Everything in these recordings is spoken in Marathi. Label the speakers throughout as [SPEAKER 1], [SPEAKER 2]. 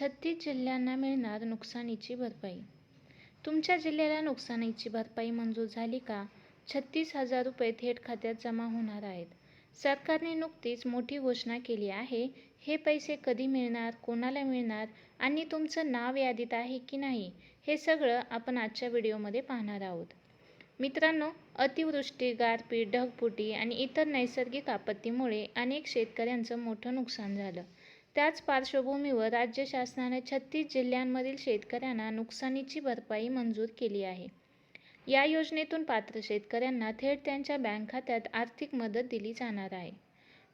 [SPEAKER 1] छत्तीस जिल्ह्यांना मिळणार नुकसानीची भरपाई. तुमच्या जिल्ह्याला नुकसानीची भरपाई मंजूर झाली का? छत्तीस हजार रुपये थेट खात्यात जमा होणार आहेत. सरकारने नुकतीच मोठी घोषणा केली आहे. हे पैसे कधी मिळणार कोणाला मिळणार आणि तुमचं नाव यादीत आहे की नाही हे सगळं आपण आजच्या व्हिडिओमध्ये पाहणार आहोत. मित्रांनो अतिवृष्टी गारपीट ढगफुटी आणि इतर नैसर्गिक आपत्तीमुळे अनेक शेतकऱ्यांचं मोठं नुकसान झालं. त्याच पार्श्वभूमीवर राज्य शासनाने छत्तीस जिल्ह्यांमधील शेतकऱ्यांना नुकसानीची भरपाई मंजूर केली आहे. या योजनेतून पात्र शेतकऱ्यांना थेट त्यांच्या बँक खात्यात आर्थिक मदत दिली जाणार आहे.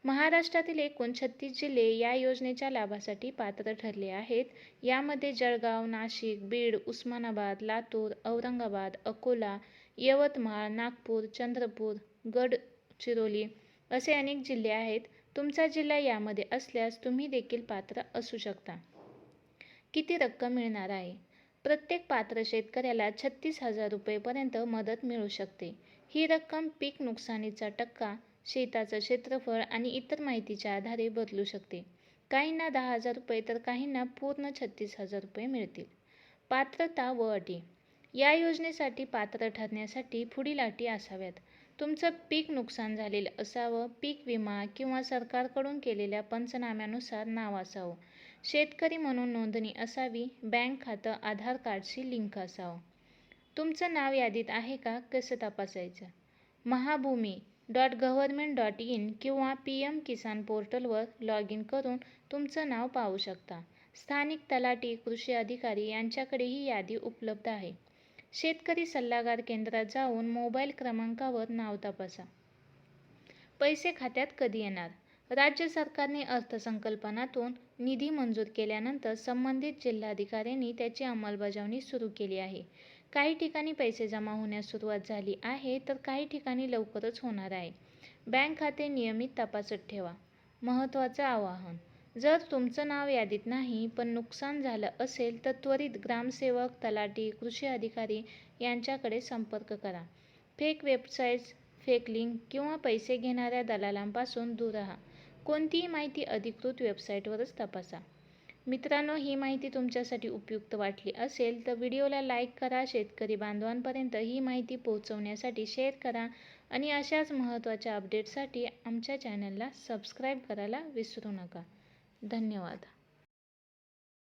[SPEAKER 1] महाराष्ट्रातील एकूण छत्तीस जिल्हे या योजनेच्या लाभासाठी पात्र ठरले आहेत. यामध्ये जळगाव नाशिक बीड उस्मानाबाद लातूर औरंगाबाद अकोला यवतमाळ नागपूर चंद्रपूर गडचिरोली असे अनेक जिल्हे आहेत. तुमचा जिल्हा यामध्ये असल्यास तुम्ही देखील पात्र असू शकता. किती रक्कम मिळणार आहे? प्रत्येक पात्र शेतकऱ्याला छत्तीस हजार रुपयेपर्यंत मदत मिळू शकते. ही रक्कम पीक नुकसानीचा टक्का शेताचं क्षेत्रफळ आणि इतर माहितीच्या आधारे बदलू शकते. काहींना दहा हजार रुपये तर काहींना पूर्ण छत्तीस हजार रुपये मिळतील. पात्रता व अटी. या योजनेसाठी पात्र ठरण्यासाठी पुढील अटी असाव्यात. तुमचं पीक नुकसान झालेलं असावं पीक विमा किंवा सरकारकडून केलेल्या पंचनाम्यानुसार नाव असावं. शेतकरी म्हणून नोंदणी असावी बँक खातं आधार कार्डशी लिंक असावं. तुमचं नाव यादीत आहे का कसं तपासायचं? Mahabhumi dot government dot in किंवा पी एम किसान पोर्टलवर लॉग इन करून तुमचं नाव पाहू शकता. स्थानिक तलाठी कृषी अधिकारी यांच्याकडे ही यादी उपलब्ध आहे. शेतकरी सल्लागार केंद्रात जाऊन मोबाईल क्रमांकावर नाव तपासा. पैसे खात्यात कधी येणार? राज्य सरकारने अर्थसंकल्पनातून निधी मंजूर केल्यानंतर संबंधित जिल्हाधिकाऱ्यांनी त्याची अंमलबजावणी सुरू केली आहे. काही ठिकाणी पैसे जमा होण्यास सुरुवात झाली आहे तर काही ठिकाणी लवकरच होणार आहे. बँक खाते नियमित तपासत ठेवा. महत्त्वाचं आवाहन जर तुमचं नाव यादीत नाही पण नुकसान झालं असेल तर त्वरित ग्रामसेवक तलाठी कृषी अधिकारी यांच्याकडे संपर्क करा. फेक वेबसाईट्स फेक लिंक किंवा पैसे घेणाऱ्या दलालांपासून दूर राहा. कोणतीही माहिती अधिकृत वेबसाईटवरच तपासा. मित्रांनो ही माहिती तुमच्यासाठी उपयुक्त वाटली असेल तर व्हिडिओला लाईक करा शेतकरी बांधवांपर्यंत ही माहिती पोहोचवण्यासाठी शेअर करा आणि अशाच महत्त्वाच्या अपडेटसाठी आमच्या चॅनलला सबस्क्राईब करायला विसरू नका. धन्यवाद.